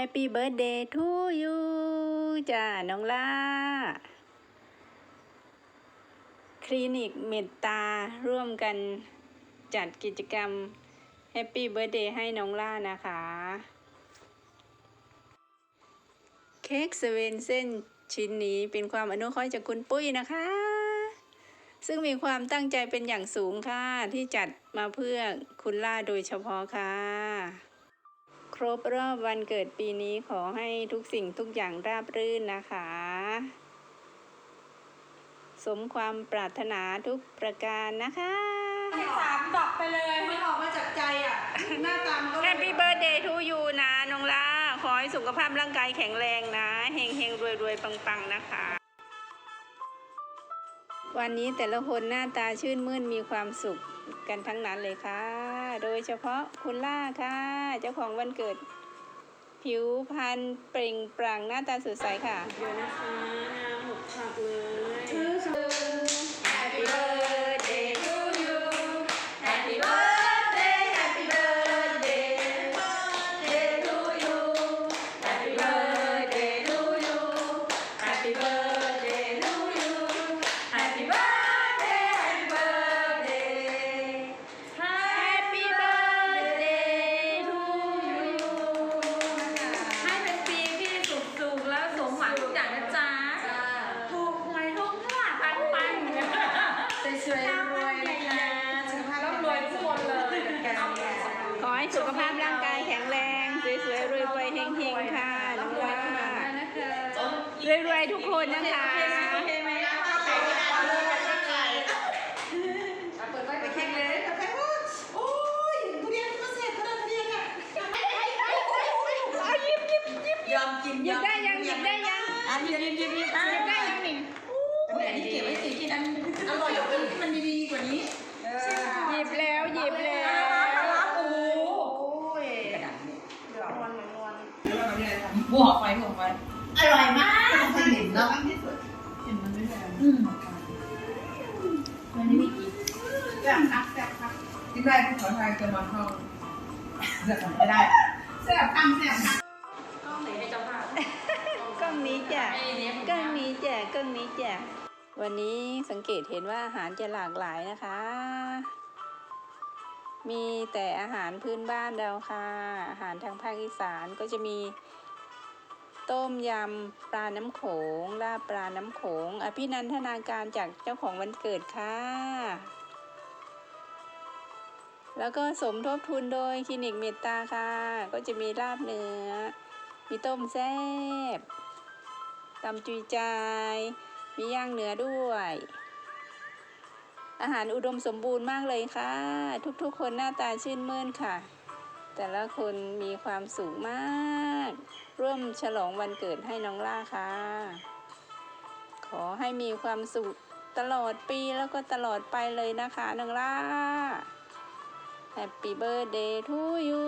Happy birthday to you จ้าน้องล่า คลินิกเมตตาร่วมกันจัดกิจกรรม Happy Birthday ให้น้องล่านะคะ เค้กสเวนเส้นชิ้นนี้เป็นความอนุเคราะห์จากคุณปุ้ยนะคะ ซึ่งมีความตั้งใจเป็นอย่างสูงค่ะ ที่จัดมาเพื่อคุณล่าโดยเฉพาะค่ะ ครบรอบวันเกิดปีนี้ขอให้ทุกสิ่งทุกอย่างราบรื่นนะคะ สมความปรารถนาทุกประการนะคะให้สามดอกไปเลยมันออกมาจากใจอะ หน้าตามันก็แฮปปี้เบิร์ดเดย์ทูยูนะน้องล่าขอให้สุขภาพร่างกายแข็งแรงนะเฮงเฮงรวยรวยปังปังๆนะคะ วันนี้แต่ละคนหน้าตาชื่นมื่นมีความสุขกันทั้งนั้นเลยค่ะ โดยเฉพาะคุณล่าค่ะ เจ้าของวันเกิด ผิวพรรณเปล่งปลั่งหน้าตาสดใสค่ะ เดี๋ยวนะคะน้ำหกผักเลย สวยๆรวยๆนะคะสุขภาพร่ำรวยทุกคนเลยขอให้สุขภาพร่างกายแข็งแรง สวยๆรวยๆเฮงๆค่ะน้องว่ารวยๆทุกคนนะคะโอเคไหมเอาไปเอาเลยกับข้างในเอาเปิดไว้ไปแข่งเลยกับแข่งว่าโอ้ยทุเรี บัวไฟบัวไฟอร่อยมากมันเห็นแล้วที่สุดเห็นมันไม่แบบอืมมันไม่มีอีกแซ่บครับแซ่บครับที่ได้ภาษาไทยจะมาเข้าเลือกกันไม่ได้แซ่บตั้งแซ่บครับกล้องไหนให้เจ้าภาพกล้องนี้จ้ะไอ้เนี่ยกล้องนี้จ้ะกล้องนี้จ้ะวันนี้สังเกตเห็นว่าอาหารจะหลากหลายนะคะ มีแต่อาหารพื้นบ้านเราค่ะ อาหารทางภาคอีสานก็จะมี ต้มยำปลาน้ำโขงลาบปลาน้ำโขงอภินันทนาการจากเจ้าของวันเกิดค่ะ แล้วก็สมทบทุนโดยคลินิกเมตตาค่ะ ก็จะมีลาบเนื้อ มีต้มแซ่บตำจุยจาย มีย่างเนื้อด้วย อาหารอุดมสมบูรณ์มากเลยค่ะ ทุกๆคนหน้าตาชื่นมื่นค่ะ แต่ละคนมีความสุขมาก ร่วมฉลองวันเกิดให้น้องล่าค่ะ ขอให้มีความสุขตลอดปีแล้วก็ตลอดไปเลยนะคะน้องล่า Happy birthday to you